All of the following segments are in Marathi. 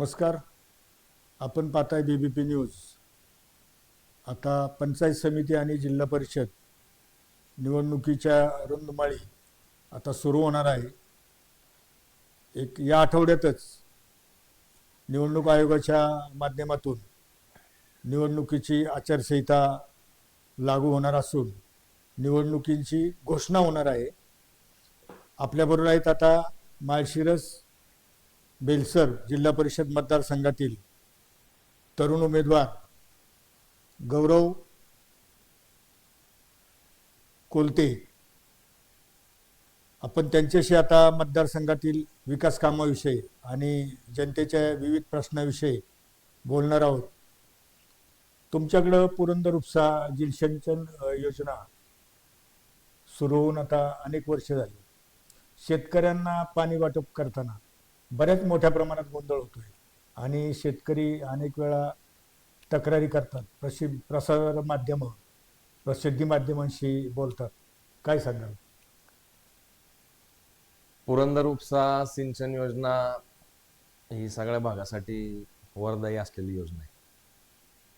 नमस्कार. आपण पाहताय बी बी पी न्यूज आता पंचायत समिती आणि जिल्हा परिषद निवडणुकीच्या रुंदमाळी आता सुरू होणार आहे. एक या आठवड्यातच निवडणूक आयोगाच्या माध्यमातून निवडणुकीची आचारसंहिता लागू होणार असून निवडणुकींची घोषणा होणार आहे. आपल्याबरोबर आहेत आता माळशिरस बेलसर जिल्हा परिषद मतदारसंघातील तरुण उमेदवार गौरव कोलते. आपण त्यांच्याशी आता मतदारसंघातील विकास कामाविषयी आणि जनतेच्या विविध प्रश्नाविषयी बोलणार आहोत. तुमच्याकडं पुरंदर उपसा जलसिंचन योजना सुरू होऊन आता अनेक वर्ष झाली. शेतकऱ्यांना पाणी वाटप करताना बऱ्याच मोठ्या प्रमाणात गोंधळ होतोय. आणि शेतकरी अनेक वेळा तक्रारी करतात. प्रसि प्रसार माध्यम प्रसिद्धी माध्यमांशी बोलतात. काय सांगाल? पुरंदर उपसा सिंचन योजना ही सगळ्या भागासाठी वरदायी असलेली योजना आहे.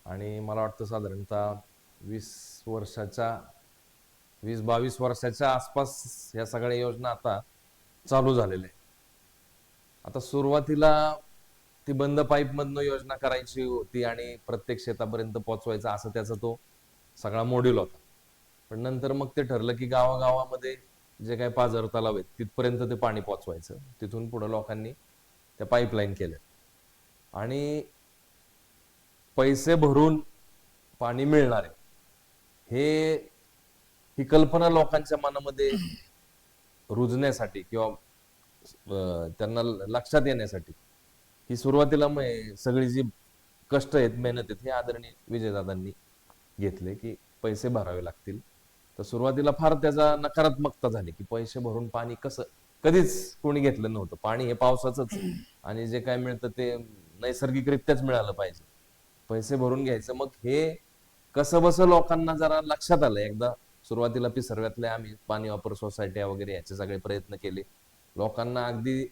आणि मला वाटतं साधारणतः वीस वर्षाच्या वीस बावीस वर्षाच्या आसपास या सगळ्या योजना आता चालू झालेल्या आहे आता सुरुवातीला ती बंद पाईपमधनं योजना करायची होती आणि प्रत्येक शेतापर्यंत पोहोचवायचा असं त्याचा तो सगळा मॉड्यूल होता. पण नंतर मग ते ठरलं की गावागावामध्ये जे काही पाझर तलाव आहेत तिथपर्यंत ते पाणी पोचवायचं तिथून पुढे लोकांनी त्या पाईपलाईन केल्या. आणि पैसे भरून पाणी मिळणार आहे. हे ही कल्पना लोकांच्या मनामध्ये रुजण्यासाठी किंवा त्यांना लक्षात येण्यासाठी. ही सुरुवातीला सगळी जी कष्ट आहेत मेहनत आहेत हे आदरणीय विजयदादांनी घेतले की पैसे भरावे लागतील. तर सुरुवातीला फार त्याचा नकारात्मकता झाली की पैसे भरून पाणी कसं कधीच कोणी घेतलं नव्हतं. पाणी हे पावसाचंच आणि जे काय मिळतं ते नैसर्गिकरित्याच मिळालं पाहिजे. पैसे भरून घ्यायचं मग हे कसं बसं लोकांना जरा लक्षात आलं. एकदा सुरुवातीला पिसर्व्यातल्या आम्ही पाणी वापर सोसायट्या वगैरे याचे सगळे प्रयत्न केले. लोकांना अगदी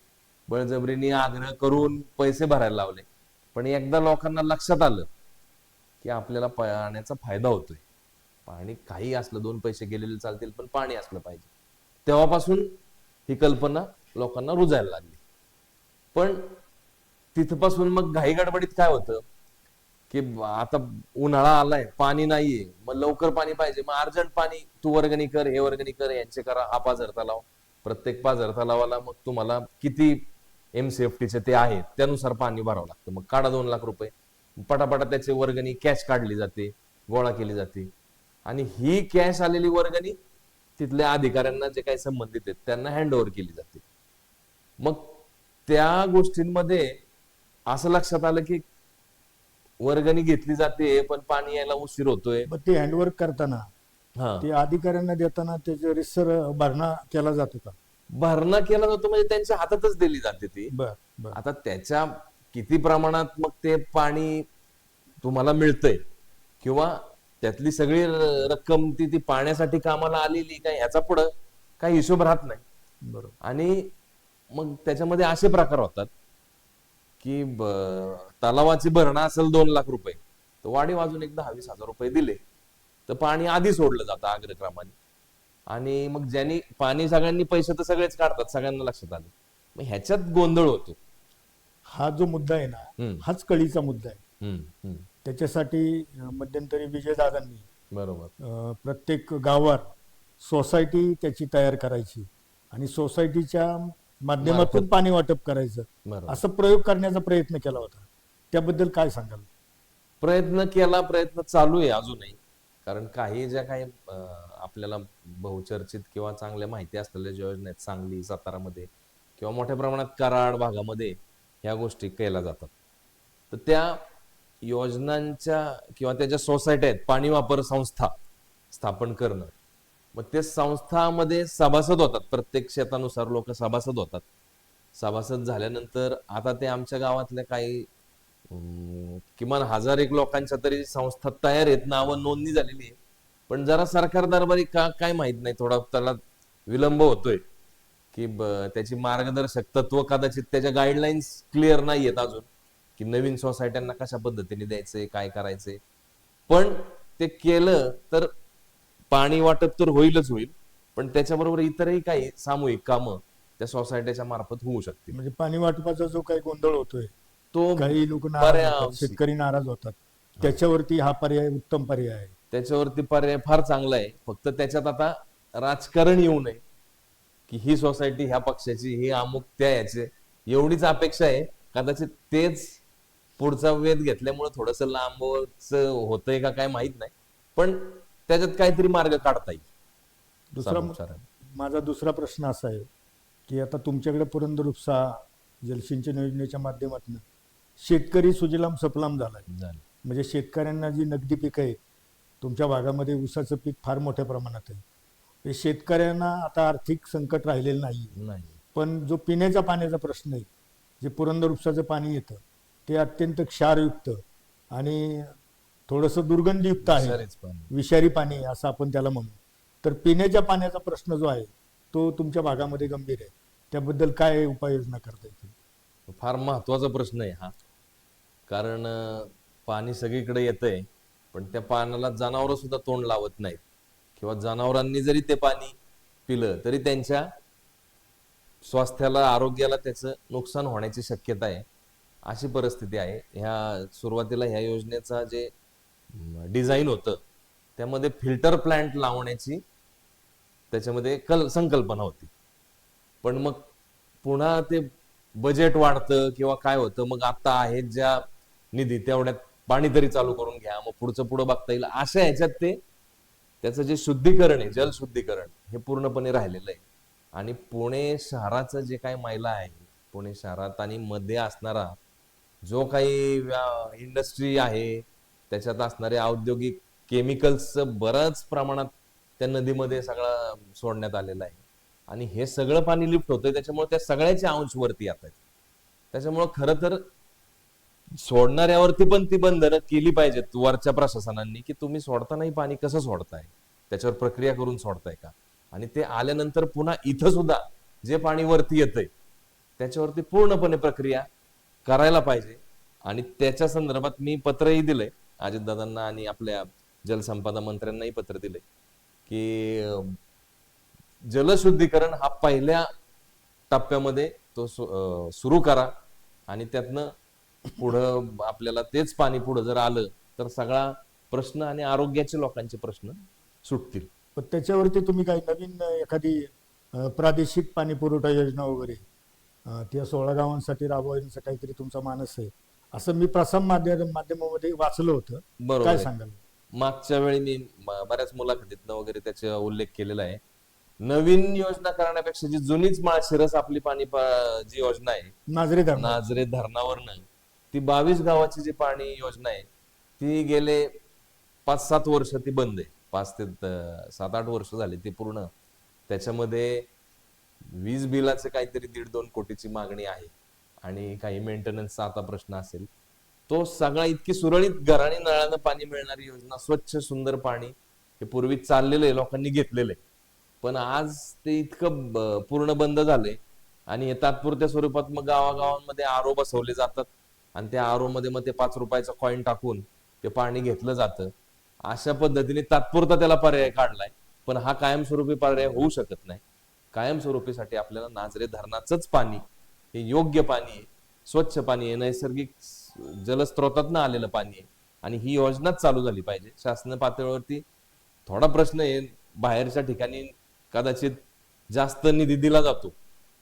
बळजबरीने आग्रह करून पैसे भरायला लावले. पण एकदा लोकांना लक्षात आलं की आपल्याला पाण्याचा फायदा होतोय. पाणी काही असलं दोन पैसे गेलेले चालतील पण पाणी असलं पाहिजे. तेव्हापासून ही कल्पना लोकांना रुजायला लागली. पण तिथपासून मग घाई गडबडीत काय होतं? की आता उन्हाळा आलाय पाणी नाहीये. मग लवकर पाणी पाहिजे. मग अर्जंट पाणी तू वर्गणी कर हे वर्गणी कर यांचे करा हा पाझर तलाव. प्रत्येक पाझर तलावाला मग तुम्हाला किती एम एमसीएफटीचे ते आहेत त्यानुसार पाणी भरावं लागतं. मग काढा दोन लाख रुपये. पटापटा त्याचे वर्गणी कॅश काढली जाते गोळा केली जाते. आणि ही कॅश आलेली वर्गणी तिथल्या अधिकाऱ्यांना जे काही संबंधित आहेत त्यांना हँड ओव्हर केली जाते. मग त्या गोष्टींमध्ये असं लक्षात आलं की वर्गणी घेतली जाते पण पाणी यायला उशीर होतोय. मग ते हँडवर्क करताना ते अधिकाऱ्यांना देताना त्याचे रिसर भरणा केला जातो का? भरणा केला जातो म्हणजे त्यांच्या हातातच दिली जाते ती. बर बर. आता त्याच्या किती प्रमाणात मग ते पाणी तुम्हाला मिळतंय किंवा त्यातली सगळी रक्कम ती ती पाण्यासाठी कामाला आलेली काय ह्याचा पुढं काही हिशोब राहत नाही. बरोबर. आणि मग त्याच्यामध्ये असे प्रकार होतात की तलावाची भरणा असेल दोन लाख रुपये तर वाढीव अजून एक दहा वीस हजार रुपये दिले. तर पाणी आधी सोडलं जातं अग्रक्रमाने आणि मग ज्यांनी पाणी सगळ्यांनी पैसे तर सगळेच काढतात सगळ्यांना लक्षात आलं. मग ह्याच्यात गोंधळ होतो. हा जो मुद्दा आहे ना हाच कळीचा मुद्दा आहे. त्याच्यासाठी मध्यंतरी विजयदादांनी बरोबर. अं, प्रत्येक गावात सोसायटी त्याची तयार करायची आणि सोसायटीच्या माध्यमातून पाणी वाटप करायचं. बरोबर. असं प्रयोग करण्याचा प्रयत्न केला होता. त्याबद्दल काय सांगाल? प्रयत्न केला प्रयत्न चालू आहे अजूनही. कारण काही ज्या काही आपल्याला बहुचर्चित किंवा चांगल्या माहिती असलेल्या ज्या योजना आहेत सांगली सातारामध्ये किंवा मोठ्या प्रमाणात कराड भागामध्ये ह्या गोष्टी केल्या जातात. तर त्या योजनांच्या किंवा त्या ज्या सोसायट्या आहेत पाणी वापर संस्था स्थापन करणं मग ते संस्थामध्ये सभासद होतात प्रत्येक शेतानुसार लोक सभासद होतात. सभासद झाल्यानंतर आता ते आमच्या गावातल्या काही किमान हजार एक लोकांच्या तरी संस्था तयार आहेत नावं नोंदणी झालेली आहे पण जरा सरकार दरबारी का काय माहीत नाही थोडा त्याला विलंब होतोय. की त्याची मार्गदर्शक तत्व कदाचित त्याच्या गाईडलाईन्स क्लिअर नाही आहेत अजून की नवीन सोसायट्यांना कशा पद्धतीने द्यायचंय काय करायचंय. पण ते केलं तर पाणी वाटप तर होईलच होईल पण त्याच्याबरोबर इतरही काही सामूहिक कामं त्या सोसायटीच्या मार्फत होऊ शकतील. म्हणजे पाणी वाटपाचा जो काही गोंधळ होतोय तो काही लोक नाराज होतात, बऱ्याच- शेतकरी नाराज होतात. त्याच्यावरती हा पर्याय उत्तम पर्याय आहे. त्याच्यावरती पर्याय फार चांगला आहे. फक्त त्याच्यात आता राजकारण येऊ नये की ही सोसायटी ह्या पक्षाची ही अमुक त्या याचे. एवढीच अपेक्षा आहे. कदाचित तेच पुढचा वेध घेतल्यामुळे थोडस लांबच होतंय का काय माहीत नाही. पण त्याच्यात काहीतरी मार्ग काढता येईल. दुसरा. माझा दुसरा प्रश्न असा आहे की आता तुमच्याकडे पुरंदर उपसा जलसिंचन योजनेच्या माध्यमातून शेतकरी सुजलाम सफलाम झालं. म्हणजे शेतकऱ्यांना जी नगदी पिकं आहेत तुमच्या भागामध्ये ऊसाचं पीक फार मोठ्या प्रमाणात आहे. हे शेतकऱ्यांना आता आर्थिक संकट राहिलेलं नाही. पण जो पिण्याच्या पाण्याचा प्रश्न आहे जे पुरंदर उपसाचं पाणी येतं ते अत्यंत क्षारयुक्त आणि थोडंसं दुर्गंधीयुक्त आहे. विषारी पाणी असं आपण त्याला म्हणू. तर पिण्याच्या पाण्याचा प्रश्न जो आहे तो तुमच्या भागामध्ये गंभीर आहे. त्याबद्दल काय उपाययोजना करता येतील? फार महत्त्वाचा प्रश्न आहे हा. कारण पाणी सगळीकडे येतंय पण त्या पाण्याला जनावरं सुद्धा तोंड लावत नाहीत. किंवा जनावरांनी जरी ते पाणी पिलं तरी त्यांच्या स्वास्थ्याला आरोग्याला त्याचं नुकसान होण्याची शक्यता आहे. अशी परिस्थिती आहे. ह्या सुरुवातीला ह्या योजनेचा जे डिझाईन होतं त्यामध्ये फिल्टर प्लांट लावण्याची त्याच्यामध्ये कल संकल्पना होती. पण मग पुन्हा ते बजेट वाढतं किंवा काय होतं मग आता आहेत ज्या निधी तेवढ्यात पाणी तरी चालू करून घ्या मग पुढचं पुढं बघता येईल. अशा ह्याच्यात ते त्याचं जे शुद्धीकरण आहे जल शुद्धीकरण हे पूर्णपणे राहिलेलं आहे. आणि पुणे शहराचं जे काही मैला आहे पुणे शहरात आणि मध्ये असणारा जो काही इंडस्ट्री आहे त्याच्यात असणारे औद्योगिक केमिकल्सचं बरंच प्रमाणात त्या नदीमध्ये सगळं सोडण्यात आलेलं आहे. आणि हे सगळं पाणी लिफ्ट होतंय त्याच्यामुळे त्या सगळ्याचे अंश वरती येत आहेत. त्याच्यामुळं खरं तर सोडणाऱ्यावरती पण ती बंधनं केली पाहिजेत वरच्या प्रशासनांनी की तुम्ही सोडतानाही पाणी कसं सोडताय? त्याच्यावर प्रक्रिया करून सोडताय का? आणि ते आल्यानंतर पुन्हा इथं सुद्धा जे पाणी वरती येतंय त्याच्यावरती पूर्णपणे प्रक्रिया करायला पाहिजे. आणि त्याच्या संदर्भात मी पत्रही दिलंय अजितदादांना आणि आपल्या जलसंपदा मंत्र्यांनाही पत्र दिले की जलशुद्धीकरण हा पहिल्या टप्प्यामध्ये तो सुरू करा आणि त्यातनं पुढं आपल्याला तेच पाणी पुढं जर आलं तर सगळा प्रश्न आणि आरोग्याचे लोकांचे प्रश्न सुटतील. पण त्याच्यावरती तुम्ही काही नवीन एखादी प्रादेशिक पाणी पुरवठा योजना वगैरे त्या सोळा गावांसाठी राबवण्याचा काहीतरी तुमचा मानस आहे असं मी प्रसार माध्यम माध्यमामध्ये वाचलं होतं. बरोबर काय. सांगाल? मागच्या वेळी मी म- बऱ्याच मुलाखतीतनं वगैरे त्याचा उल्लेख केलेला आहे. नवीन योजना करण्यापेक्षा जी जुनीच माळशिरस आपली पाणी पा- जी योजना आहे नाजरे धरण नाजरे धरणावरनं ती बावीस गावाची जी पाणी योजना आहे ती गेले पाच सात वर्ष ती बंद आहे. पाच ते सात आठ वर्ष झाली ती पूर्ण. त्याच्यामध्ये वीज बिलाचे काहीतरी दीड दोन कोटीची मागणी आहे आणि काही मेंटेनन्सचा आता प्रश्न असेल. तो सगळा इतकी सुरळीत घराने नळानं पाणी मिळणारी योजना स्वच्छ सुंदर पाणी हे पूर्वी चाललेलं आहे लोकांनी घेतलेलं आहे. पण आज ते इतकं पूर्ण बंद झालंय आणि तात्पुरत्या स्वरूपात मग गावागावांमध्ये आरो बसवले जातात. आणि त्या आरो मध्ये मग ते पाच रुपयाचा कॉईन टाकून ते पाणी घेतलं जातं. अशा पद्धतीने तात्पुरता त्याला पर्याय काढलाय. पण हा कायमस्वरूपी पर्याय होऊ शकत नाही. कायमस्वरूपीसाठी आपल्याला नाजरे धरणाचंच पाणी हे योग्य पाणी आहे. स्वच्छ पाणी आहे. नैसर्गिक जलस्रोतातनं आलेलं पाणी आहे. आणि ही योजनाच चालू झाली पाहिजे. शासन पातळीवरती थोडा प्रश्न आहे बाहेरच्या ठिकाणी कदाचित जास्त निधी दिला जातो.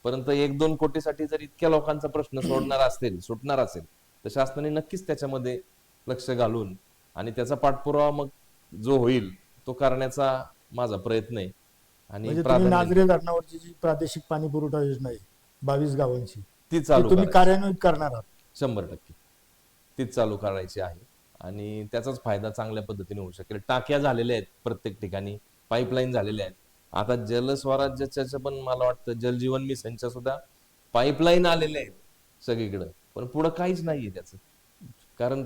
परंतु एक दोन कोटीसाठी जर इतक्या लोकांचा प्रश्न सोडणार असेल सुटणार असेल तर शासनाने नक्कीच त्याच्यामध्ये लक्ष घालून आणि त्याचा पाठपुरावा मग जो होईल तो करण्याचा माझा प्रयत्न आहे. आणि म्हणजे नाजरे धरणावरची जी प्रादेशिक पाणी पुरवठा योजना आहे बावीस गावांची ती चालू तुम्ही. कार्यान्वित करणार आहात? शंभर टक्के. तीच चालू करायची आहे. आणि त्याचाच फायदा चांगल्या पद्धतीने होऊ शकेल. टाक्या झालेल्या आहेत प्रत्येक ठिकाणी पाईपलाईन झालेल्या आहेत. आता जलस्वराज्याच्या पण मला वाटतं जलजीवन मिशनच्या सुद्धा पाईपलाईन आलेल्या आहेत सगळीकडं. पण पुढं काहीच नाहीये त्याचं. कारण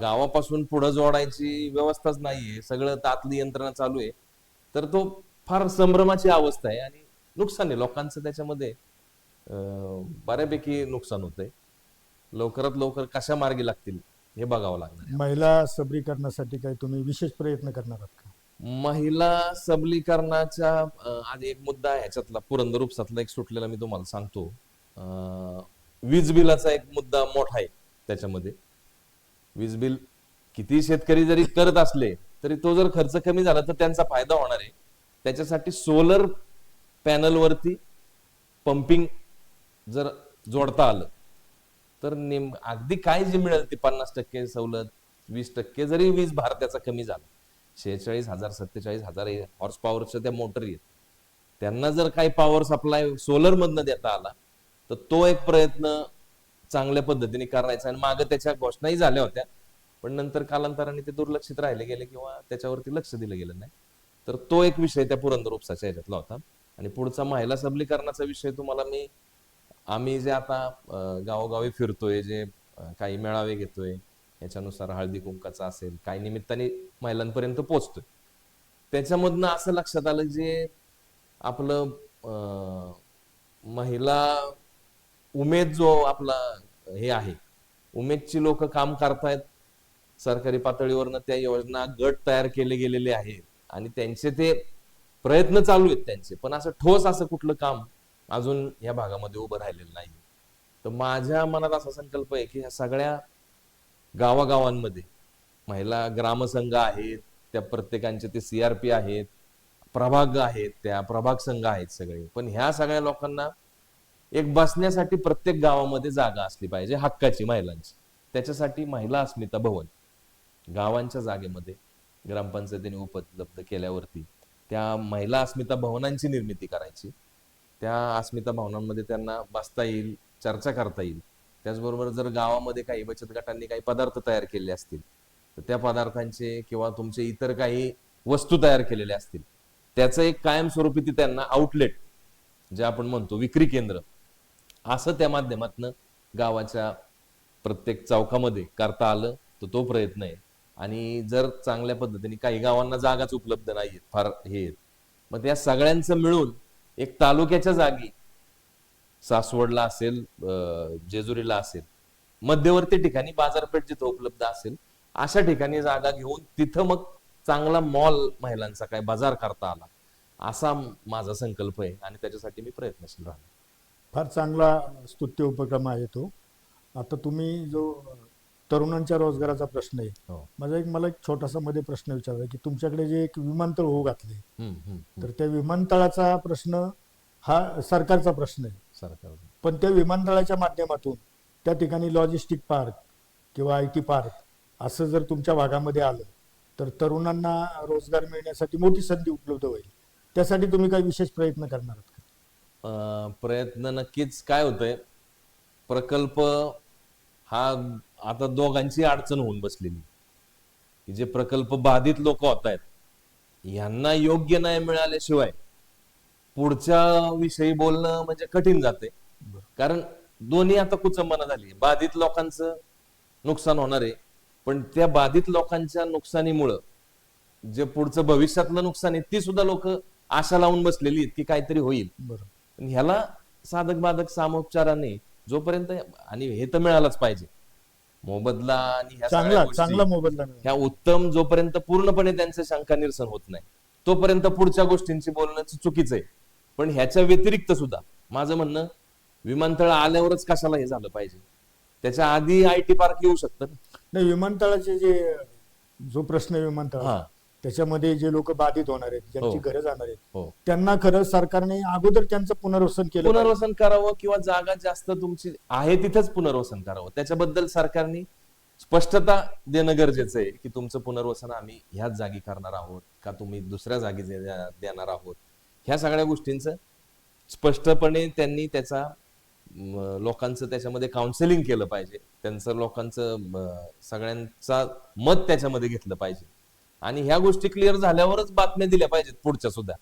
गावापासून पुढं जोडायची व्यवस्थाच नाहीये. सगळं तातली यंत्रणा चालू आहे. तर तो फार संभ्रमाची अवस्था आहे आणि नुकसान आहे. लोकांचं त्याच्यामध्ये बऱ्यापैकी नुकसान होतंय. लवकरात लवकर कशा मार्गी लागतील हे बघावं लागणार आहे. महिला सबलीकरणासाठी काही तुम्ही विशेष प्रयत्न करणार आहात का? महिला सबलीकरणाच्या आधी एक मुद्दा आहे ह्याच्यातला पुरंदर उपसातला एक सुटलेला मी तुम्हाला सांगतो. वीज बिलाचा एक मुद्दा मोठा आहे त्याच्यामध्ये. वीज बिल किती शेतकरी जरी करत असले तरी तो जर खर्च कमी झाला तर त्यांचा फायदा होणार आहे. त्याच्यासाठी सोलर पॅनलवरती पंपिंग जर जोडता आलं तर नेम अगदी काय जे मिळेल ते पन्नास टक्के सवलत वीस टक्के जरी वीज भारताचा कमी झाला शेहेचाळीस हजार सत्तेचाळीस हजार हॉर्स पॉवरच्या त्या मोटर आहेत त्यांना जर काही पॉवर सप्लाय सोलर मधनं देता आला तर तो एक प्रयत्न चांगल्या पद्धतीने करायचा आणि मागे त्याच्या घोषणाही झाल्या होत्या. पण नंतर कालांतराने ते दुर्लक्षित राहिले गेले किंवा त्याच्यावरती लक्ष दिलं गेलं नाही. तर तो एक विषय त्या पुरंदर उपसाच्या ह्याच्यातला होता. आणि पुढचा महिला सबलीकरणाचा विषय तुम्हाला मी आम्ही जे आता गावोगावी फिरतोय जे काही मेळावे घेतोय याच्यानुसार हळदी कुंकाचा असेल काही निमित्ताने महिलांपर्यंत पोहोचतोय. त्याच्यामधनं असं लक्षात आलं जे आपलं महिला उमेद जो आपला हे आहे उमेदची लोक काम करतायत सरकारी पातळीवरनं त्या योजना गट तयार केले गेलेले आहेत आणि त्यांचे ते प्रयत्न चालू आहेत त्यांचे. पण असं ठोस असं कुठलं काम अजून या भागामध्ये उभं राहिलेलं नाही. तर माझ्या मनात असा संकल्प आहे की ह्या सगळ्या गावागावांमध्ये महिला ग्रामसंघ आहेत त्या प्रत्येकांचे ते सीआरपी आहेत प्रभाग आहेत त्या प्रभाग संघ आहेत सगळे. पण ह्या सगळ्या लोकांना एक बसण्यासाठी प्रत्येक गावामध्ये जागा असली पाहिजे हक्काची महिलांची. त्याच्यासाठी महिला अस्मिता भवन गावांच्या जागेमध्ये ग्रामपंचायतीने उपलब्ध केल्यावरती. त्या महिला अस्मिता भवनांची निर्मिती करायची. त्या अस्मिता भवनांमध्ये त्यांना बसता येईल चर्चा करता येईल. त्याचबरोबर जर गावामध्ये काही बचत गटांनी काही पदार्थ तयार केले असतील तर त्या पदार्थांचे किंवा तुमचे इतर काही वस्तू तयार केलेल्या असतील त्याचं एक कायमस्वरूपी ती त्यांना आउटलेट जे आपण म्हणतो विक्री केंद्र. असं त्या माध्यमातनं गावाच्या प्रत्येक चौकामध्ये करता आलं तर तो प्रयत्न आहे. आणि जर चांगल्या पद्धतीने काही गावांना जागाच उपलब्ध नाहीयेत फार हे आहेत. मग त्या सगळ्यांचं मिळून एक तालुक्याच्या जागी सासवडला असेल जेजुरीला असेल मध्यवर्ती ठिकाणी बाजारपेठ जिथं उपलब्ध असेल अशा ठिकाणी जागा घेऊन तिथं मग चांगला मॉल महिलांचा काय बाजार करता आला असा माझा संकल्प आहे आणि त्याच्यासाठी मी प्रयत्नशील राहणार. फार चांगला स्तुत्य उपक्रम आहे तो. आता तुम्ही जो तरुणांच्या रोजगाराचा प्रश्न आहे हो. माझा एक मला एक छोटासा मध्ये प्रश्न विचारला की तुमच्याकडे जे एक विमानतळ होऊ घातले. तर त्या विमानतळाचा प्रश्न हा सरकारचा प्रश्न आहे. सरकार. पण त्या विमानतळाच्या माध्यमातून त्या ठिकाणी लॉजिस्टिक पार्क किंवा आय टी पार्क असं जर तुमच्या भागामध्ये आलं तर तरुणांना रोजगार मिळण्यासाठी मोठी संधी उपलब्ध होईल. त्यासाठी तुम्ही काही विशेष प्रयत्न करणार आहात प्रयत्न नक्कीच काय होतंय प्रकल्प हा आता दोघांची अडचण होऊन बसलेली की जे प्रकल्प बाधित लोक होत आहेत यांना योग्य न्याय मिळाल्याशिवाय पुढच्या विषयी बोलणं म्हणजे कठीण जाते कारण दोन्ही आता कुचंबना झाली बाधित लोकांचं नुकसान होणार आहे. पण त्या बाधित लोकांच्या नुकसानीमुळं जे पुढचं भविष्यातलं नुकसान आहे ती सुद्धा लोक आशा लावून बसलेली आहेत की काहीतरी होईल. बरं ह्याला साधक बाधक सामोपचाराने जोपर्यंत आणि हे तर मिळालंच पाहिजे. मोबदला आणि ह्या सगळ्या चांगला गोष्टी, चांगला मोबदला मिळेल. ह्या उत्तम जोपर्यंत पूर्णपणे त्यांचं शंका निरसन होत नाही तोपर्यंत पुढच्या गोष्टींची बोलणं चुकीचं आहे. पण ह्याच्या व्यतिरिक्त सुद्धा माझं म्हणणं विमानतळ आल्यावरच कशाला हे झालं पाहिजे? त्याच्या आधी आय टी पार्क येऊ शकतं ना. नाही विमानतळाचे जे जो प्रश्न विमानतळ हा. त्याच्यामध्ये जे लोक बाधित होणार आहेत ज्यांची हो. घरं जाणार आहेत हो. त्यांना खरं सरकारने अगोदर त्यांचं पुनर्वसन केलं पाहिजे. पुनर्वसन करावं किंवा जागा जास्त तुमची आहे तिथंच पुनर्वसन करावं. त्याच्याबद्दल सरकारने स्पष्टता देणं गरजेचं आहे की तुमचं पुनर्वसन आम्ही ह्याच जागी करणार आहोत का तुम्ही दुसऱ्या जागी दे- देणार आहोत? ह्या सगळ्या गोष्टींचं स्पष्टपणे त्यांनी त्याचा म, लोकांचं त्याच्यामध्ये काउन्सिलिंग केलं पाहिजे. त्यांचं लोकांचं म, सगळ्यांचा मत त्याच्यामध्ये घेतलं पाहिजे. आणि ह्या गोष्टी क्लिअर झाल्यावरच बातम्या दिल्या पाहिजेत पुढच्या सुद्धा.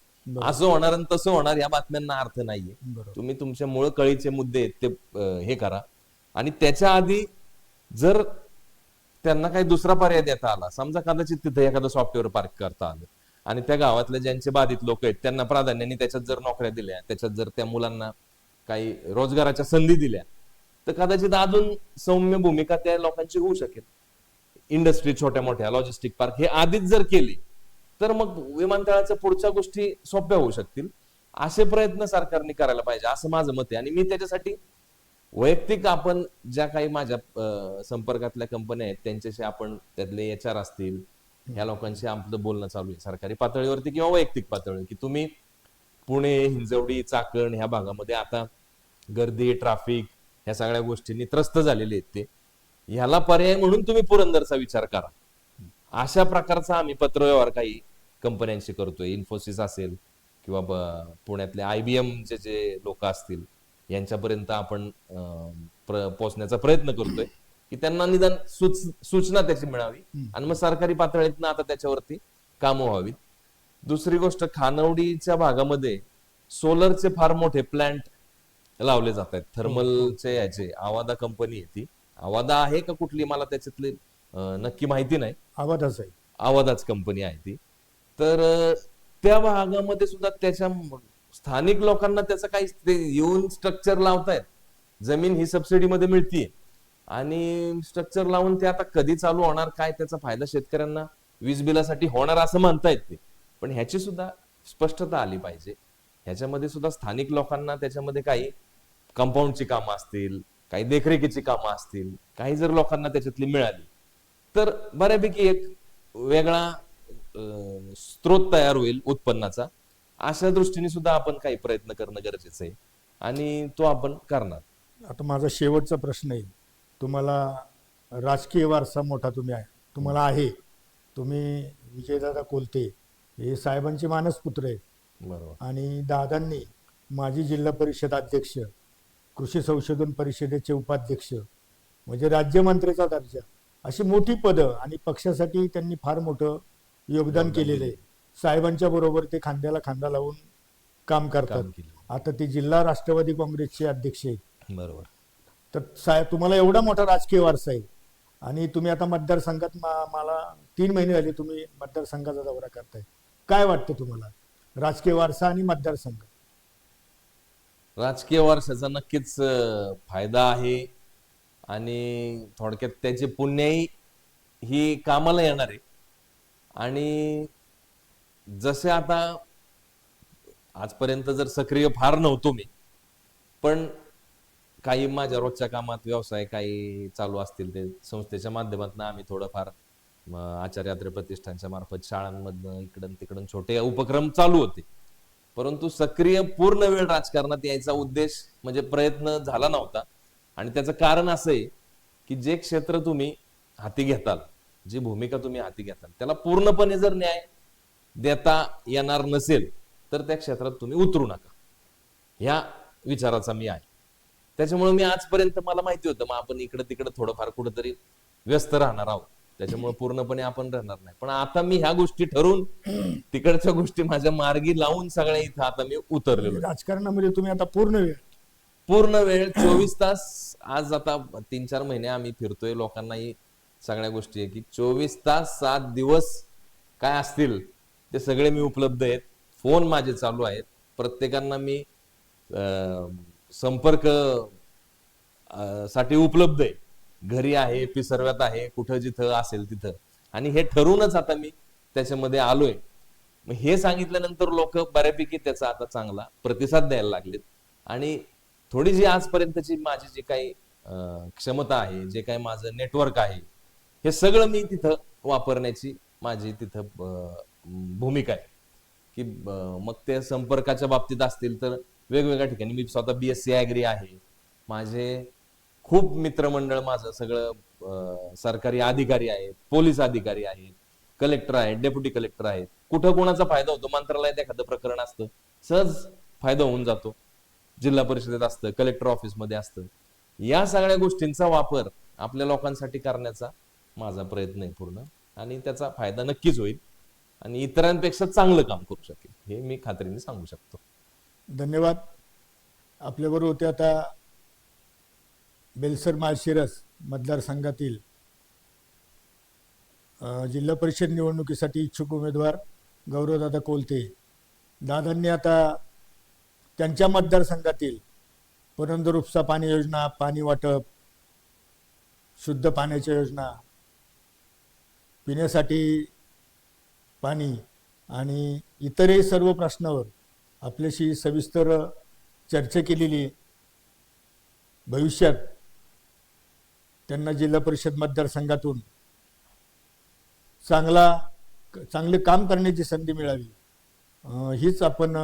असं होणार आणि तसं होणार या बातम्यांना अर्थ नाहीये. तुम्ही तुमच्या मूळ कळीचे मुद्दे आहेत ते हे करा. आणि त्याच्या आधी जर त्यांना काही दुसरा पर्याय देता आला समजा कदाचित तिथे एखादं सॉफ्टवेअर पार्क करता आलं आणि त्या गावातले ज्यांचे बाधित लोक आहेत त्यांना प्राधान्याने त्याच्यात जर नोकऱ्या दिल्या त्याच्यात जर त्या मुलांना काही रोजगाराच्या संधी दिल्या तर कदाचित अजून सौम्य भूमिका त्या लोकांची होऊ शकेल. इंडस्ट्री छोट्या मोठ्या लॉजिस्टिक पार्क हे आधीच जर केली तर मग विमानतळाच्या पुढच्या गोष्टी सोप्या होऊ शकतील. असे प्रयत्न सरकारने करायला पाहिजे असं माझं मत आहे. आणि मी त्याच्यासाठी वैयक्तिक आपण ज्या काही माझ्या संपर्कातल्या कंपन्या आहेत त्यांच्याशी आपण त्यातले एच आर असतील ह्या लोकांशी आपलं बोलणं चालू आहे. सरकारी पातळीवरती किंवा वैयक्तिक पातळीवर की तुम्ही पुणे हिंजवडी चाकण ह्या भागामध्ये आता गर्दी ट्राफिक ह्या सगळ्या गोष्टींनी त्रस्त झालेले आहेत ते. ह्याला पर्याय म्हणून तुम्ही पुरंदरचा विचार करा. अशा प्रकारचा आम्ही पत्रव्यवहार काही कंपन्यांशी करतोय. इन्फोसिस असेल किंवा पुण्यातले आय बी चे जे लोक असतील यांच्यापर्यंत आपण पोहोचण्याचा प्रयत्न करतोय की त्यांना निदान सूचना त्याची मिळावी आणि मग सरकारी पातळीतनं आता त्याच्यावरती कामं व्हावीत. दुसरी गोष्ट खानवडीच्या भागामध्ये सोलरचे फार मोठे प्लांट लावले जात आहेत. थर्मलचे याचे आवादा कंपनी आहे ती. आवादा आहे का कुठली? मला त्याच्यातली नक्की माहिती नाही. आवाजच आहे. आवादाच कंपनी आहे ती. तर त्या भागामध्ये सुद्धा त्याच्या स्थानिक लोकांना त्याचं काही ते येऊन स्ट्रक्चर लावतायत. जमीन ही सबसिडीमध्ये मिळतीये. आणि स्ट्रक्चर लावून ते आता कधी चालू होणार काय त्याचा फायदा शेतकऱ्यांना वीज बिलासाठी होणार असं म्हणतायत ते. पण ह्याची सुद्धा स्पष्टता आली पाहिजे. ह्याच्यामध्ये सुद्धा स्थानिक लोकांना त्याच्यामध्ये काही कंपाऊंडची कामं असतील काही देखरेखीची कामं असतील काही जर लोकांना त्याच्यातली मिळाली तर बऱ्यापैकी एक वेगळा स्रोत तयार होईल उत्पन्नाचा. अशा दृष्टीने सुद्धा आपण काही प्रयत्न करणं गरजेचं आहे आणि तो आपण करणार. आता माझा शेवटचा प्रश्न आहे. तुम्हाला राजकीय वारसा मोठा तुम्ही आहे. तुम्हाला आहे. तुम्ही विजयदादा कोलते हे साहेबांचे मानसपुत्र आहेत बरोबर. आणि दादांनी माजी जिल्हा परिषद अध्यक्ष कृषी संशोधन परिषदेचे उपाध्यक्ष म्हणजे राज्यमंत्र्याचा दर्जा अशी मोठी पदं आणि पक्षासाठी त्यांनी फार मोठं योगदान केलेलं आहे. साहेबांच्या बरोबर ते खांद्याला खांदा लावून काम करतात. आता ते जिल्हा राष्ट्रवादी काँग्रेसचे अध्यक्ष आहेत. बरोबर. तर साहेब तुम्हाला एवढा मोठा राजकीय वारसा आहे आणि तुम्ही आता मतदारसंघात मला तीन महिने झाले तुम्ही मतदारसंघाचा दौरा करताय. काय वाटतं तुम्हाला? राजकीय वारसा आणि मतदारसंघ? राजकीय वारशाचा नक्कीच फायदा आहे आणि थोडक्यात त्याचे पुण्यही ही कामाला येणार आहे. आणि जसे आता आजपर्यंत जर सक्रिय फार नव्हतो मी पण काही माझ्या रोजच्या कामात व्यवसाय काही चालू असतील ते संस्थेच्या माध्यमातून आम्ही थोडंफार म, आचार्य यात्रे प्रतिष्ठानच्या मार्फत शाळांमधनं इकडं तिकडं छोटे उपक्रम चालू होते. परंतु सक्रिय पूर्ण वेळ राजकारणात यायचा उद्देश म्हणजे प्रयत्न झाला नव्हता. आणि त्याचं कारण असं आहे की जे क्षेत्र तुम्ही हाती घेताल जी भूमिका तुम्ही हाती घेताल त्याला पूर्णपणे जर न्याय देता येणार नसेल तर त्या क्षेत्रात तुम्ही उतरू नका. ह्या विचाराचा मी आहे. त्याच्यामुळे मी आजपर्यंत मला माहिती होतं मग आपण इकडं तिकडं थोडंफार कुठंतरी व्यस्त राहणार आहोत. त्याच्यामुळे पूर्णपणे आपण राहणार नाही. पण आता मी ह्या गोष्टी ठरवून तिकडच्या गोष्टी माझ्या मार्गी लावून सगळ्या इथं आता मी उतरलेलो आहे. राजकारणामध्ये तुम्ही आता पूर्ण वेळ पूर्ण वेळ चोवीस तास आज आता तीन चार महिने आम्ही फिरतोय. लोकांनाही सगळ्या गोष्टी आहे की चोवीस तास सात दिवस काय असतील ते सगळे मी उपलब्ध आहेत. फोन माझे चालू आहेत. प्रत्येकांना मी अं, संपर्क अं, साठी उपलब्ध आहे. घरी आहे पिसर्व्यात आहे कुठं जिथं असेल तिथं. आणि हे ठरूनच आता मी त्याच्यामध्ये आलोय. मग हे सांगितल्यानंतर लोक बऱ्यापैकी त्याचा आता चांगला प्रतिसाद द्यायला लागलेत. आणि थोडी जी आजपर्यंतची माझी जी काही क्षमता आहे जे काही माझं नेटवर्क आहे हे सगळं मी तिथं वापरण्याची माझी तिथं भूमिका आहे. की मग ते संपर्काच्या बाबतीत असतील तर वेगवेगळ्या ठिकाणी मी स्वतः बी एस सी ऍग्री आहे. माझे खूप मित्रमंडळ माझं सगळं सरकारी अधिकारी आहेत पोलीस अधिकारी आहेत कलेक्टर आहेत डेप्युटी कलेक्टर आहेत. कुठं कोणाचा फायदा होतो? मंत्रालयात एखादं प्रकरण असतं सहज फायदा होऊन जातो. जिल्हा परिषदेत असतं कलेक्टर ऑफिसमध्ये असतं. या सगळ्या गोष्टींचा वापर आपल्या लोकांसाठी करण्याचा माझा प्रयत्न आहे पूर्ण आणि त्याचा फायदा नक्कीच होईल आणि इतरांपेक्षा चांगलं काम करू शकेल हे मी खात्रीने सांगू शकतो. धन्यवाद. आपल्याबरोबर होते आता बेलसर माळशिरस मतदारसंघातील जिल्हा परिषद निवडणुकीसाठी इच्छुक उमेदवार गौरवदादा कोलते. दादांनी आता त्यांच्या मतदारसंघातील पुरंदर उपसा पाणी योजना पाणी वाटप शुद्ध पाण्याच्या योजना पिण्यासाठी पाणी आणि इतरही सर्व प्रश्नावर आपल्याशी सविस्तर चर्चा केलेली भविष्यात त्यांना जिल्हा परिषद मतदारसंघातून चांगला चांगले काम करण्याची संधी मिळावी. हीच आपण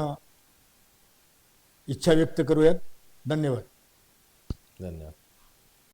इच्छा व्यक्त करूयात. धन्यवाद. धन्यवाद.